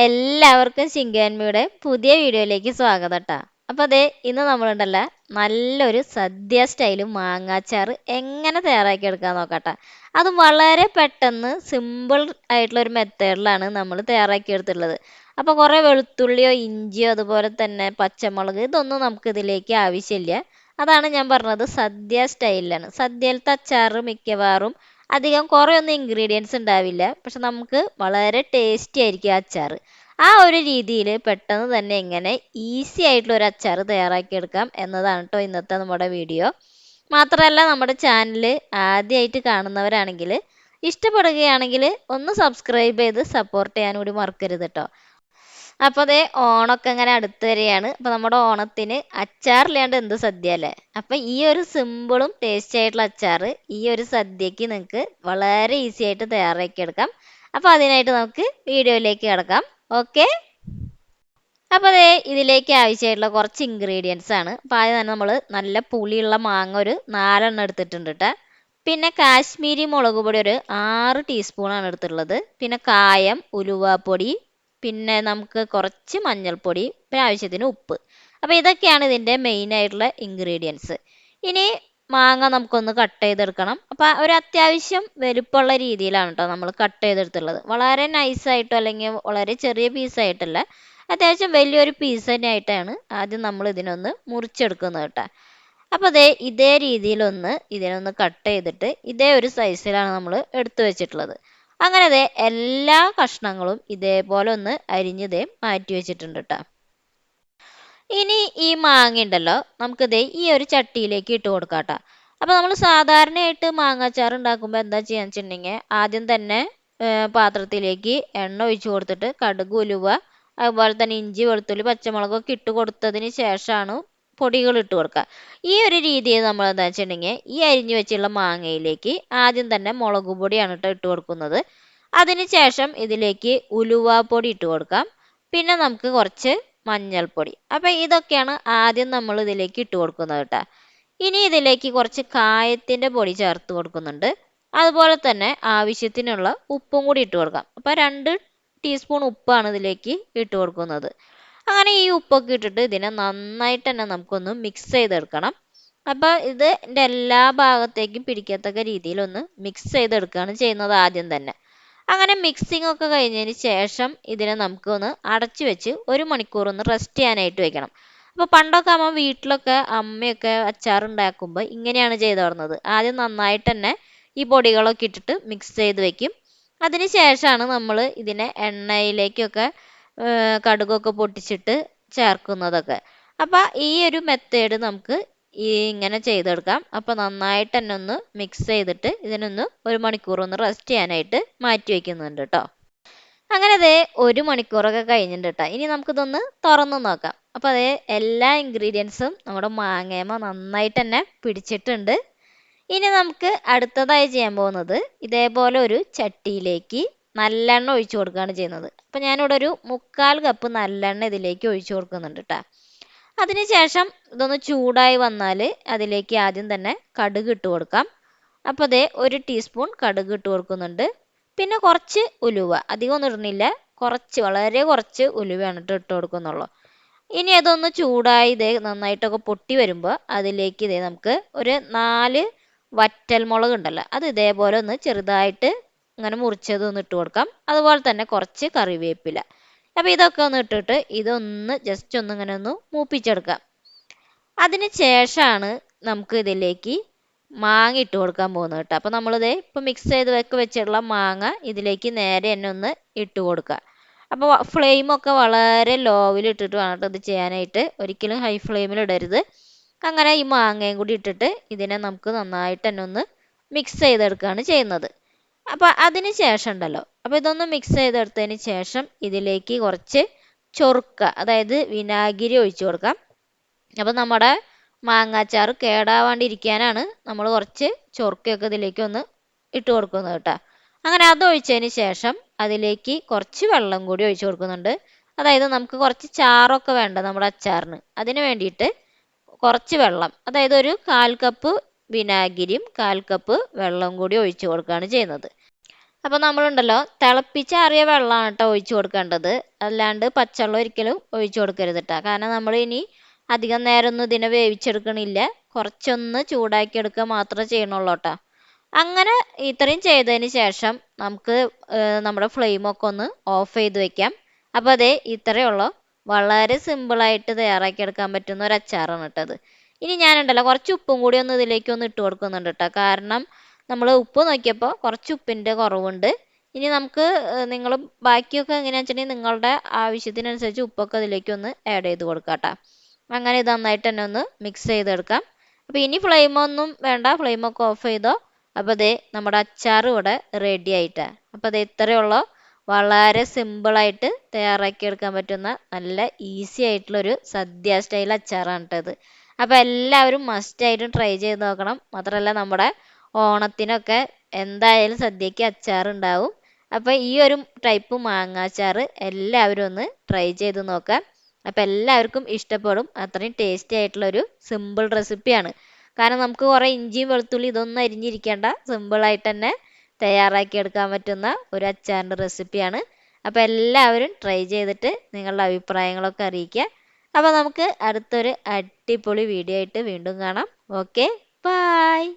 എല്ലാവർക്കും ശിങ്കാൻമിയുടെ പുതിയ വീഡിയോയിലേക്ക് സ്വാഗതം കേട്ടോ അപ്പോൾ അതെ ഇന്ന് നമ്മളുണ്ടല്ല നല്ലൊരു സദ്യ സ്റ്റൈൽ മാങ്ങാച്ചാർ എങ്ങനെ തയ്യാറാക്കി എടുക്കാൻ നോക്കട്ടെ അത് വളരെ പെട്ടെന്ന് സിമ്പിൾ ആയിട്ടുള്ള ഒരു മെത്തേഡിലാണ് നമ്മൾ തയ്യാറാക്കി എടുത്തിട്ടുള്ളത് അപ്പോൾ കുറേ വെളുത്തുള്ളിയോ ഇഞ്ചിയോ അതുപോലെ തന്നെ പച്ചമുളക് ഇതൊന്നും നമുക്ക് ഇതിലേക്ക് ആവശ്യമില്ല. അതാണ് ഞാൻ പറഞ്ഞത് സദ്യ സ്റ്റൈലിലാണ്. സദ്യയിലത്തെ അച്ചാറ് മിക്കവാറും അധികം കുറേയൊന്നും ഇൻഗ്രീഡിയൻസ് ഉണ്ടാവില്ല. പക്ഷെ നമുക്ക് വളരെ ടേസ്റ്റി ആയിരിക്കും അച്ചാർ ആ ഒരു രീതിയിൽ പെട്ടെന്ന് തന്നെ എങ്ങനെ ഈസി ആയിട്ടുള്ള ഒരു അച്ചാർ തയ്യാറാക്കിയെടുക്കാം എന്നതാണ് കേട്ടോ ഇന്നത്തെ നമ്മുടെ വീഡിയോ മാത്രമല്ല നമ്മുടെ ചാനൽ ആദ്യമായിട്ട് കാണുന്നവരാണെങ്കിൽ ഇഷ്ടപ്പെടുകയാണെങ്കിൽ ഒന്ന് സബ്സ്ക്രൈബ് ചെയ്ത് സപ്പോർട്ട് ചെയ്യാൻ കൂടി മറക്കരുത് കേട്ടോ അപ്പോൾ അതേ ഓണമൊക്കെ ഇങ്ങനെ അടുത്ത് വരികയാണ്. അപ്പോൾ നമ്മുടെ ഓണത്തിന് അച്ചാറില്ലാണ്ട് എന്ത് സദ്യ അല്ലേ? അപ്പോൾ ഈ ഒരു സിമ്പിളും ടേസ്റ്റി ആയിട്ടുള്ള അച്ചാർ ഈ ഒരു സദ്യക്ക് നിങ്ങൾക്ക് വളരെ ഈസി ആയിട്ട് തയ്യാറാക്കിയെടുക്കാം അപ്പോൾ അതിനായിട്ട് നമുക്ക് വീഡിയോയിലേക്ക് കിടക്കാം. ഓക്കെ അപ്പോൾ അതേ ഇതിലേക്ക് ആവശ്യമായിട്ടുള്ള കുറച്ച് ഇൻഗ്രീഡിയൻസ് ആണ്. അപ്പോൾ ആദ്യം തന്നെ നമ്മൾ നല്ല പുളിയുള്ള മാങ്ങ ഒരു നാലെണ്ണം എടുത്തിട്ടുണ്ട് കേട്ടോ പിന്നെ കാശ്മീരി മുളക് പൊടി ഒരു ആറ് ടീസ്പൂണാണ് എടുത്തിട്ടുള്ളത്. പിന്നെ കായം ഉലുവാപ്പൊടി പിന്നെ നമുക്ക് കുറച്ച് മഞ്ഞൾപ്പൊടി പിന്നെ ആവശ്യത്തിന് ഉപ്പ്. അപ്പോൾ ഇതൊക്കെയാണ് ഇതിന്റെ മെയിൻ ആയിട്ടുള്ള ഇൻഗ്രീഡിയൻസ് ഇനി മാങ്ങ നമുക്കൊന്ന് കട്ട് ചെയ്തെടുക്കണം. അപ്പോൾ ഒരു അത്യാവശ്യം വലുപ്പമുള്ള രീതിയിലാണ് കേട്ടോ നമ്മൾ കട്ട് ചെയ്തെടുത്തുള്ളത്. വളരെ നൈസായിട്ടോ അല്ലെങ്കിൽ വളരെ ചെറിയ പീസായിട്ടല്ല അത്യാവശ്യം വലിയൊരു പീസ് തന്നെ ആയിട്ടാണ് ആദ്യം നമ്മൾ ഇതിനൊന്ന് മുറിച്ചെടുക്കുന്നത് കേട്ടോ അപ്പോൾ അതേ ഇതേ രീതിയിലൊന്ന് ഇതിനൊന്ന് കട്ട് ചെയ്തിട്ട് ഇതേ ഒരു സൈസിലാണ് നമ്മൾ എടുത്തു വെച്ചിട്ടുള്ളത്. അങ്ങനെ ദേ എല്ലാ കഷ്ണങ്ങളും ഇതേപോലെ ഒന്ന് അരിഞ്ഞതേ മാറ്റി വെച്ചിട്ടുണ്ട് കേട്ടോ ഇനി ഈ മാങ്ങ ഉണ്ടല്ലോ നമുക്ക് ദേ ഈ ഒരു ചട്ടിയിലേക്ക് ഇട്ട് കൊടുക്കാം കേട്ടോ അപ്പോൾ നമ്മൾ സാധാരണയായിട്ട് മാങ്ങാച്ചാർ ഉണ്ടാക്കുമ്പോൾ എന്താ ചെയ്യാന്ന് വെച്ചിട്ടുണ്ടെങ്കിൽ ആദ്യം തന്നെ പാത്രത്തിലേക്ക് എണ്ണ ഒഴിച്ചു കൊടുത്തിട്ട് കടുക് ഉലുവ അതുപോലെ തന്നെ ഇഞ്ചി വെളുത്തുള്ളി പച്ചമുളകൊക്കെ ഇട്ട് കൊടുത്തതിന് ശേഷമാണ് പൊടികൾ ഇട്ട് കൊടുക്കുക. ഈ ഒരു രീതിയിൽ നമ്മൾ എന്താ വെച്ചിട്ടുണ്ടെങ്കിൽ ഈ അരിഞ്ഞു വെച്ചുള്ള മാങ്ങയിലേക്ക് ആദ്യം തന്നെ മുളക് പൊടിയാണ് കേട്ടോ ഇട്ട് കൊടുക്കുന്നത്. അതിനുശേഷം ഇതിലേക്ക് ഉലുവാപ്പൊടി ഇട്ട് കൊടുക്കാം. പിന്നെ നമുക്ക് കുറച്ച് മഞ്ഞൾപ്പൊടി. അപ്പം ഇതൊക്കെയാണ് ആദ്യം നമ്മൾ ഇതിലേക്ക് ഇട്ട് കൊടുക്കുന്നത് കേട്ടോ. ഇനി ഇതിലേക്ക് കുറച്ച് കായത്തിന്റെ പൊടി ചേർത്ത് കൊടുക്കുന്നുണ്ട്. അതുപോലെ തന്നെ ആവശ്യത്തിനുള്ള ഉപ്പും കൂടി ഇട്ട് കൊടുക്കാം. അപ്പം രണ്ട് ടീസ്പൂൺ ഉപ്പാണ് ഇതിലേക്ക് ഇട്ട് കൊടുക്കുന്നത്. അങ്ങനെ ഈ ഉപ്പൊക്കെ ഇട്ടിട്ട് ഇതിനെ നന്നായിട്ട് തന്നെ നമുക്കൊന്ന് മിക്സ് ചെയ്തെടുക്കണം. അപ്പോൾ ഇതിന്റെ എല്ലാ ഭാഗത്തേക്കും പിടിക്കത്തക്ക രീതിയിലൊന്ന് മിക്സ് ചെയ്തെടുക്കുകയാണ് ചെയ്യുന്നത് ആദ്യം തന്നെ. അങ്ങനെ മിക്സിംഗ് ഒക്കെ കഴിഞ്ഞതിന് ശേഷം ഇതിനെ നമുക്കൊന്ന് അടച്ചു വെച്ച് ഒരു മണിക്കൂർ ഒന്ന് റെസ്റ്റ് ചെയ്യാനായിട്ട് വെക്കണം. അപ്പോൾ പണ്ടൊക്കെ അമ്മ വീട്ടിലൊക്കെ അമ്മയൊക്കെ അച്ചാർ ഉണ്ടാക്കുമ്പോൾ ഇങ്ങനെയാണ് ചെയ്തു തുടർന്നത് ആദ്യം നന്നായിട്ട് തന്നെ ഈ പൊടികളൊക്കെ ഇട്ടിട്ട് മിക്സ് ചെയ്ത് വെക്കും. അതിന് ശേഷമാണ് നമ്മൾ ഇതിനെ എണ്ണയിലേക്കൊക്കെ കടുകൊക്കെ പൊട്ടിച്ചിട്ട് ചേർക്കുന്നതൊക്കെ. അപ്പോൾ ഈ ഒരു മെത്തേഡ് നമുക്ക് ഈ ഇങ്ങനെ ചെയ്തെടുക്കാം. അപ്പോൾ നന്നായിട്ട് തന്നെ ഒന്ന് മിക്സ് ചെയ്തിട്ട് ഇതിനൊന്ന് ഒരു മണിക്കൂർ ഒന്ന് റെസ്റ്റ് ചെയ്യാനായിട്ട് മാറ്റി വയ്ക്കുന്നുണ്ട് കേട്ടോ അങ്ങനെ അതേ ഒരു മണിക്കൂറൊക്കെ കഴിഞ്ഞിട്ടുണ്ട് കേട്ടോ ഇനി നമുക്കിതൊന്ന് തുറന്ന് നോക്കാം. അപ്പോൾ അതേ എല്ലാ ഇൻഗ്രീഡിയൻസും നമ്മുടെ മാങ്ങേമ നന്നായിട്ട് തന്നെ പിടിച്ചിട്ടുണ്ട്. ഇനി നമുക്ക് അടുത്തതായി ചെയ്യാൻ പോകുന്നത് ഇതേപോലെ ഒരു ചട്ടിയിലേക്ക് നല്ലെണ്ണ ഒഴിച്ചു കൊടുക്കുകയാണ് ചെയ്യുന്നത്. അപ്പോൾ ഞാനിവിടെ ഒരു മുക്കാൽ കപ്പ് നല്ലെണ്ണ ഇതിലേക്ക് ഒഴിച്ചു കൊടുക്കുന്നുണ്ട് കേട്ടോ അതിനുശേഷം ഇതൊന്ന് ചൂടായി വന്നാൽ അതിലേക്ക് ആദ്യം തന്നെ കടുക് ഇട്ട് കൊടുക്കാം. അപ്പോൾ അതേ ഒരു ടീസ്പൂൺ കടുക് ഇട്ട് കൊടുക്കുന്നുണ്ട്. പിന്നെ കുറച്ച് ഉലുവ. അധികം ഒന്നും ഇടുന്നില്ല. കുറച്ച് വളരെ കുറച്ച് ഉലുവയാണ് ഇട്ട് ഇട്ട് കൊടുക്കുന്നുള്ളൂ. ഇനി അതൊന്ന് ചൂടായി ഇതേ നന്നായിട്ടൊക്കെ പൊട്ടി വരുമ്പോൾ അതിലേക്ക് ഇതേ നമുക്ക് ഒരു നാല് വറ്റൽ മുളക് ഉണ്ടല്ലോ. അത് ഇതേപോലെ ഒന്ന് ചെറുതായിട്ട് ഇങ്ങനെ മുറിച്ചത് ഒന്ന് ഇട്ട് കൊടുക്കാം. അതുപോലെ തന്നെ കുറച്ച് കറിവേപ്പില. അപ്പോൾ ഇതൊക്കെ ഒന്ന് ഇട്ടിട്ട് ഇതൊന്ന് ജസ്റ്റ് ഒന്ന് ഇങ്ങനെ ഒന്ന് മൂപ്പിച്ചെടുക്കാം. അതിന് ശേഷമാണ് നമുക്ക് ഇതിലേക്ക് മാങ്ങ ഇട്ട് കൊടുക്കാൻ പോകുന്നത് കേട്ടോ. അപ്പോൾ നമ്മളിത് ഇപ്പോൾ മിക്സ് ചെയ്ത് വെക്ക് വെച്ചിട്ടുള്ള മാങ്ങ ഇതിലേക്ക് നേരെ തന്നെ ഒന്ന് ഇട്ട് കൊടുക്കുക. അപ്പോൾ ഫ്ലെയിമൊക്കെ വളരെ ലോവിൽ ഇട്ടിട്ട് വേണം ഇത് ചെയ്യാനായിട്ട്. ഒരിക്കലും ഹൈ ഫ്ലെയിമിൽ ഇടരുത്. അങ്ങനെ ഈ മാങ്ങയും കൂടി ഇട്ടിട്ട് ഇതിനെ നമുക്ക് നന്നായിട്ട് തന്നെ ഒന്ന് മിക്സ് ചെയ്തെടുക്കുകയാണ് ചെയ്യുന്നത്. അപ്പോൾ അതിന് ശേഷം ഉണ്ടല്ലോ അപ്പോൾ ഇതൊന്ന് മിക്സ് ചെയ്തെടുത്തതിന് ശേഷം ഇതിലേക്ക് കുറച്ച് ചൊറുക്ക അതായത് വിനാഗിരി ഒഴിച്ചു കൊടുക്കാം. അപ്പോൾ നമ്മുടെ മാങ്ങാച്ചാർ കേടാവാണ്ടിരിക്കാനാണ് നമ്മൾ കുറച്ച് ചൊറുക്കയൊക്കെ ഇതിലേക്ക് ഒന്ന് ഇട്ട് കൊടുക്കുന്നത് കേട്ടോ. അങ്ങനെ അത് ഒഴിച്ചതിന് ശേഷം അതിലേക്ക് കുറച്ച് വെള്ളം കൂടി ഒഴിച്ചു കൊടുക്കുന്നുണ്ട്. അതായത് നമുക്ക് കുറച്ച് ചാറൊക്കെ വേണ്ട നമ്മുടെ അച്ചാറിന്. അതിന് വേണ്ടിയിട്ട് കുറച്ച് വെള്ളം അതായത് ഒരു കാൽ കപ്പ് വിനാഗിരിയും കാൽ കപ്പ് വെള്ളം കൂടി ഒഴിച്ചു കൊടുക്കുകയാണ് ചെയ്യുന്നത്. അപ്പോൾ നമ്മളുണ്ടല്ലോ തിളപ്പിച്ചാറിയ വെള്ളമാണ് കേട്ടോ ഒഴിച്ചു കൊടുക്കേണ്ടത്. അല്ലാണ്ട് പച്ചവെള്ളം ഒരിക്കലും ഒഴിച്ചു കൊടുക്കരുത് കേട്ടോ കാരണം നമ്മൾ ഇനി അധികം നേരമൊന്നും ഇതിനെ വേവിച്ചെടുക്കണില്ല. കുറച്ചൊന്ന് ചൂടാക്കി എടുക്കുക മാത്രമേ ചെയ്യണുള്ളൂ കേട്ടോ അങ്ങനെ ഇത്രയും ചെയ്തതിന് ശേഷം നമുക്ക് നമ്മുടെ ഫ്ലെയിമൊക്കെ ഒന്ന് ഓഫ് ചെയ്ത് വെക്കാം. അപ്പോൾ അതേ ഇത്രയേ ഉള്ളൂ. വളരെ സിമ്പിളായിട്ട് തയ്യാറാക്കിയെടുക്കാൻ പറ്റുന്ന ഒരു അച്ചാറാണ് കേട്ടത്. ഇനി ഞാനുണ്ടല്ലോ കുറച്ച് ഉപ്പും കൂടി ഒന്ന് ഇതിലേക്ക് ഒന്ന് ഇട്ട് കൊടുക്കുന്നുണ്ട് കേട്ടോ. കാരണം നമ്മൾ ഉപ്പ് നോക്കിയപ്പോൾ കുറച്ച് ഉപ്പിന്റെ കുറവുണ്ട്. ഇനി നമുക്ക് നിങ്ങൾ ബാക്കിയൊക്കെ എങ്ങനെയാണെന്ന് വെച്ചിട്ടുണ്ടെങ്കിൽ നിങ്ങളുടെ ആവശ്യത്തിനനുസരിച്ച് ഉപ്പൊക്കെ അതിലേക്ക് ഒന്ന് ആഡ് ചെയ്ത് കൊടുക്കാം കേട്ടോ. അങ്ങനെ ഇത് നന്നായിട്ട് തന്നെ ഒന്ന് മിക്സ് ചെയ്തെടുക്കാം. അപ്പോൾ ഇനി ഫ്ലെയിമൊന്നും വേണ്ട. ഫ്ലെയിമൊക്കെ ഓഫ് ചെയ്തോ. അപ്പോൾ ദേ നമ്മുടെ അച്ചാർ ഇവിടെ റെഡി ആയിട്ടാണ് അപ്പോൾ അത് ഇത്രയേ ഉള്ളൂ വളരെ സിമ്പിളായിട്ട് തയ്യാറാക്കി എടുക്കാൻ പറ്റുന്ന നല്ല ഈസി ആയിട്ടുള്ളൊരു സദ്യ സ്റ്റൈൽ അച്ചാറാണ് കേട്ടത് അപ്പോൾ എല്ലാവരും മസ്റ്റായിട്ടും ട്രൈ ചെയ്ത് നോക്കണം. മാത്രമല്ല നമ്മുടെ ഓണത്തിനൊക്കെ എന്തായാലും സദ്യക്ക് അച്ചാർ ഉണ്ടാവും അപ്പോൾ ഈ ഒരു ടൈപ്പ് മാങ്ങാച്ചാർ എല്ലാവരും ഒന്ന് ട്രൈ ചെയ്ത് നോക്കാം. അപ്പോൾ എല്ലാവർക്കും ഇഷ്ടപ്പെടും. അത്രയും ടേസ്റ്റി ആയിട്ടുള്ള ഒരു സിമ്പിൾ റെസിപ്പിയാണ് കാരണം നമുക്ക് കുറേ ഇഞ്ചിയും വെളുത്തുള്ളി ഇതൊന്നും അരിഞ്ഞിരിക്കേണ്ട. സിമ്പിളായിട്ട് തന്നെ തയ്യാറാക്കി എടുക്കാൻ പറ്റുന്ന ഒരു അച്ചാറിന്റെ റെസിപ്പിയാണ് അപ്പോൾ എല്ലാവരും ട്രൈ ചെയ്തിട്ട് നിങ്ങളുടെ അഭിപ്രായങ്ങളൊക്കെ അറിയിക്കുക. അപ്പോൾ നമുക്ക് അടുത്തൊരു അടിപൊളി വീഡിയോ ആയിട്ട് വീണ്ടും കാണാം. Okay bye